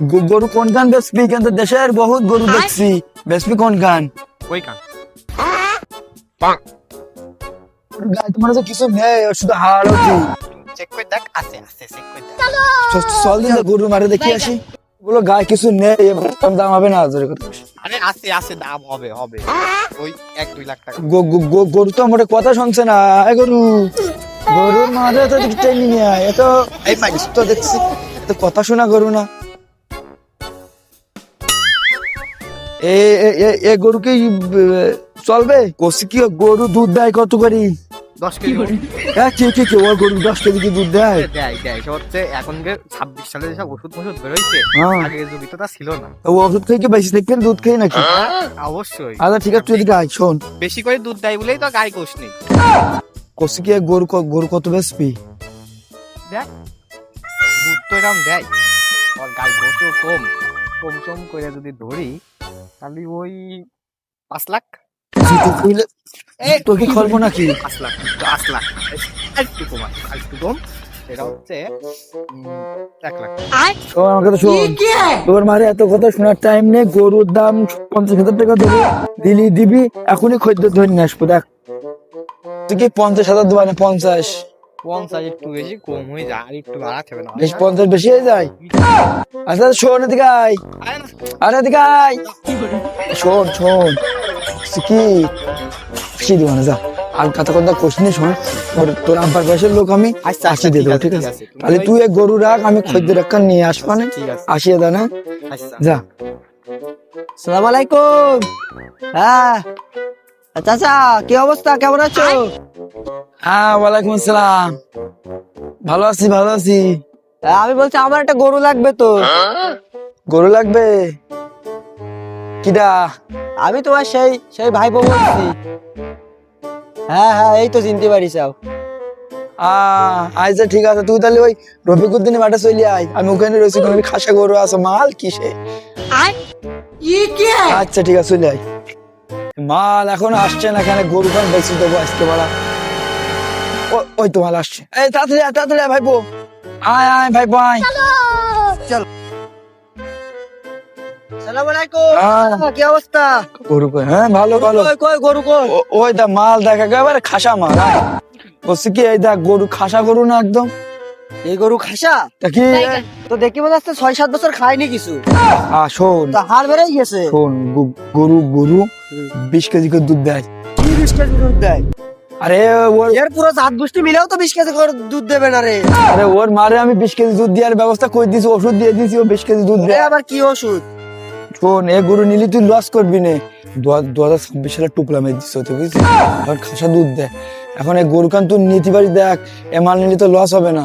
গরু কোন খান বেসবি কিন্তু দেশের বহুত গরু দেখছি বেসবি কোন খান ওই কান গায়ে তোমার কাছে কিছু নেই শুধু হাড় চেক করে দেখ আছে আছে চেক করে দেখ। চল। দিন গরু মারে দেখি আসি। বলো গায়ে কিছু নেই এবার কম দাম হবে না জোরে কথা আরে আছে আছে দাম হবে হবে। ওই এক দুই লাখ টাকা। গরু তো আমার কথা শুনছে না এ গরু। গরুর মাঝে তো দেখি টেনে নিয়ে আয় এত এই মাইস। তো দেখছি এত কথা শোনা গরু না। এ গরু কি চলবে? কষি কি গরু দুধ দেয় কত করি? দশ কেজি করে হ্যাঁ কি কি কি ওর গরু দশ কেজি কি দুধ দেয়? দেয় দেয় হচ্ছে এখনকার ছাব্বিশ সালে যেসব ওষুধ ফষুধ বেরোইছে হ্যাঁ। আগে যুগে তো তা ছিল না। ও ওষুধ খেয়ে কি বেশি থাকবেন দুধ খেয়ে নাকি? অবশ্যই। আচ্ছা ঠিক আছে তুই এদিকে আয় শোন। বেশি করে দুধ দেয় বলেই তো গায়ে কোষ নেই। কষি কি গরু গরু কত বেসবি দেখ দুধ তো এরকম দেয়। আর গায়ে কোষও কম। কম কম করে যদি ধরি তাহলে ওই পাঁচ লাখ। তোর কি খলবো নাকি? পাঁচ লাখ পাঁচ লাখ। একটু কম একটু কম। এটা হচ্ছে এক লাখ। শোন আমার শোন। তোর মারে এত কথা শোনার টাইম নেই গরুর দাম পঞ্চাশ হাজার টাকা দেবো দিলি দিবি এখনই খদ্দ ধরে নিয়ে আসব দেখ। তুই কি পঞ্চাশ হাজার দেবা না পঞ্চাশ? পঞ্চাশ একটু বেশি কম হয়ে যায় আর একটু বাড়াতে হবে না। বেশ পঞ্চাশ বেশি হয়ে যায়। আচ্ছা শোন এদিকে আয়। আরে এদিকে আয়। শোন শোন। কি? বেশি দিব না যা আর কথা কথা কোশ্চিনে শোন। তোর আব্বার বয়সের লোক আমি আচ্ছা, আশি দিয়ে দেবো ঠিক আছে। তাহলে তুই এক গরু রাখ আমি খদ্দের রাখা নিয়ে আসব না। আসিয়ে দা না। আচ্ছা। যা। সালাম আলাইকুম। হ্যাঁ। চাচা কি অবস্থা? কেমন আছো? হ্যাঁ ওয়ালাইকুম আসসালাম। ভালো আছি ভালো আছি। আমি বলছি আমার একটা গরু লাগবে তো। গরু লাগবে? কিডা? আমি তোমার সেই সেই ভাই বউ বলছি। হ্যাঁ হ্যাঁ এই তো চিনতে পারিস আহ আচ্ছা ঠিক আছে। তুই তাহলে ওই রফিকুদ্দিনের মাঠে চলে আয়। আমি ওখানে রয়েছি কোনো খাসা গরু আছে মাল কিসে? আচ্ছা ঠিক আছে চলে আয়। মাল এখন আসছে না এখানে গরু খান বেশি দেবো আজকে বলা। ওই তো মাল আসছে। এই তাড়াতাড়ি আয়, তাড়াতাড়ি আয় ভাইপো। আয় আয় ভাইপো আয়। সালাম আলাইকুম আয়। কি অবস্থা? গরু কই? হ্যাঁ ভালো ভালো। কই কই গরু কই? ও- ওই দা মাল দেখা একেবারে খাসা মাল বলছি কি এই দেখ গরু খাসা গরু না একদম? এই গরু খাসা? তা কি? তো দেখি মনে হচ্ছে ছয় সাত বছর খায়নি কিছু। আ শোন। তা হাড় বেড়ে গেছে। শোন গরু গরু বিশ কেজি করে দুধ দেয়। কি বিশ কেজি দুধ দেয়। আরে ওর এর পুরো গোষ্ঠী মিলেও তো বিশ কেজি করে দুধ দেবে না রে। আরে ওর মারে আমি বিশ কেজি দুধ দেওয়ার ব্যবস্থা করে দিয়েছি ওষুধ দিয়ে দিয়েছি ও বিশ কেজি দুধ দেয়। আবার কি ওষুধ? শোন এ গরু নিলি তুই লস করবি না। দু হাজার ছাব্বিশ সালে টুকলা মেরে দিচ্ছে তুই বুঝছিস এখন খাসা দুধ দেয়। এখন এই গরু কান তুই নিতে পারি দেখ এ মাল নিলে তো লস হবে না।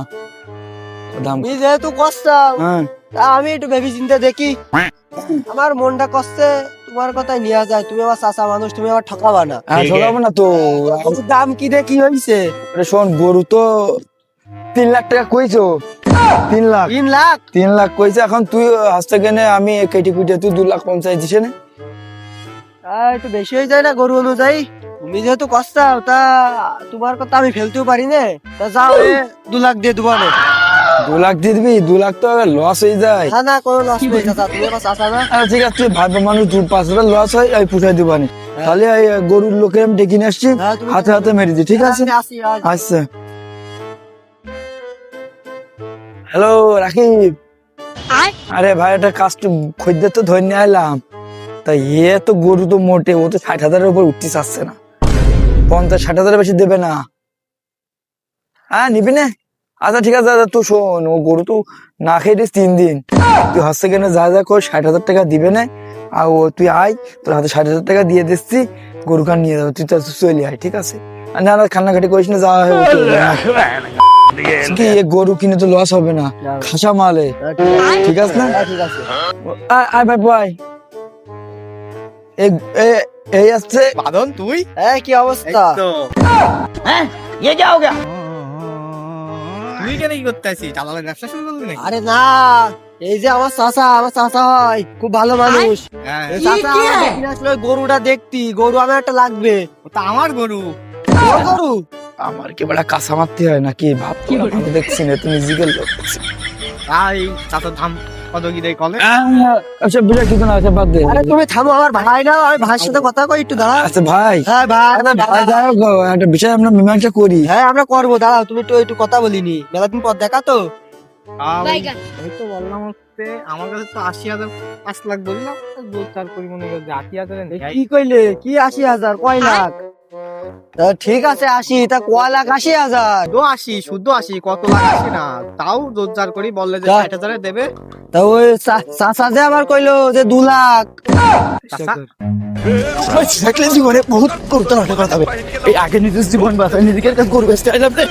দাম যেহেতু কষ্ট হ্যাঁ। তা আমি একটু ভেবে চিন্তা দেখি। আমার মনটা কষ্টে। তোমার কথাই নিয়ে যায় তুমি আমার চাচা মানুষ তুমি আমার ঠকাবা না। হ্যাঁ ঠকাবো না তো। দাম কি দিয়ে কি হয়েছে শোন গরু তো তিন লাখ টাকা কইছো? তিন লাখ? তিন লাখ? তিন লাখ কইছে এখন তুই হাসতে গেলে আমি কেটে কুটে তুই দু লাখ পঞ্চাশ দিছে না। একটু বেশি হয়ে যায় না গরু অনুযায়ী? তুমি যেহেতু কষ্টাও তা তোমার কথা আমি ফেলতেও পারি না। তা যাও দু লাখ দিয়ে দেবো না। দু লাখ দিয়ে দিবি দু লাখ তো লস হয়ে যায়। হ্যাঁ না কোনো লস চাচা না। আরে ঠিক আছে তুই মানুষ দু পাঁচ হাজার লস হয় আমি। পুষাই দিবানি তাহলে এই গরুর লোকের আমি ডেকে নিয়ে আসছি হ্যাঁ, হাতে হাতে মেরে দি ঠিক আছে? আসি আজ। আচ্ছা। হ্যালো রাকিব। আরে ভাই একটা কাজটা খদ্দের তো ধরে নিয়ে আইলাম। তা এ তো গরু তো মোটে ও তো ষাট হাজারের উপর উঠতে চাচ্ছে না। পঞ্চাশ ষাট হাজারের বেশি দেবে না। হ্যাঁ নিবি না। আচ্ছা ঠিক আছে দাদা তুই শোন ও গরু তো না খেয়ে দিস তিন দিন। তুই হচ্ছে কেন যা যা কর ষাট হাজার টাকা দিবে না। আর ও তুই আয় তোর হাতে ষাট হাজার টাকা দিয়ে দিচ্ছি গরু খান নিয়ে যাব তুই তো চলে আয় ঠিক আছে? আর না না কান্নাকাটি করিস না যাওয়া হয়ে গরু কিনে তো লস হবে না খাসা মালে হ্যাঁ, ঠিক আছে। না? হ্যাঁ, আয় ভাই ভাই এই আসছে। বাদন তুই? হ্যাঁ, কি অবস্থা? হ্যাঁ যাও গা। তুই কেন কি করতে আসিস দালালের ব্যবসা শুরু করলি নাকি? আরে না এই যে আমার চাচা আমার চাচা হয় খুব ভালো মানুষ। হ্যাঁ। এই চাচা আমার দেখি আসলে ওই গরুটা দেখতি গরু আমার একটা লাগবে। তা আমার গরু। গরু? আমার কি বড় কাঁচা মারতে হয় নাকি? ভাব কি দেখছি না তুমি জিগেল লোক তাই চাচার দাম কত কি দেয় কলে? আচ্ছা বুঝা কিছু না আচ্ছা বাদ দে। আরে তুমি থামো আমার ভাই না আমি ভাইয়ের সাথে কথা কই একটু দাঁড়াও। আচ্ছা ভাই। হ্যাঁ ভাই। ভাই যাই হোক, একটা বিষয় আমরা মীমাংসা করি। হ্যাঁ আমরা করব দাঁড়াও তুমি তো একটু কথা বলিনি। মেলা দিন পর দেখা তো। আমি তো বললাম হচ্ছে আমার কাছে তো আশি হাজার পাঁচ লাখ বললাম দু চার কোটি মনে করে আশি হাজারে কি কইলে? কি আশি হাজার? কয় লাখ? ঠিক আছে আশি তা কয় লাখ? আশি হাজার? শুধু আশি শুদ্ধ আশি কত লাখ? আসি না তাও জোর জার করি বললে যে ষাট হাজারে দেবে। তা ওই চাচা যে আবার কইলো যে দু লাখ। জীবনে বহুত করতে হবে কথা এই আগে নিজের জীবন বাঁচায় নিজেকে কাজ রে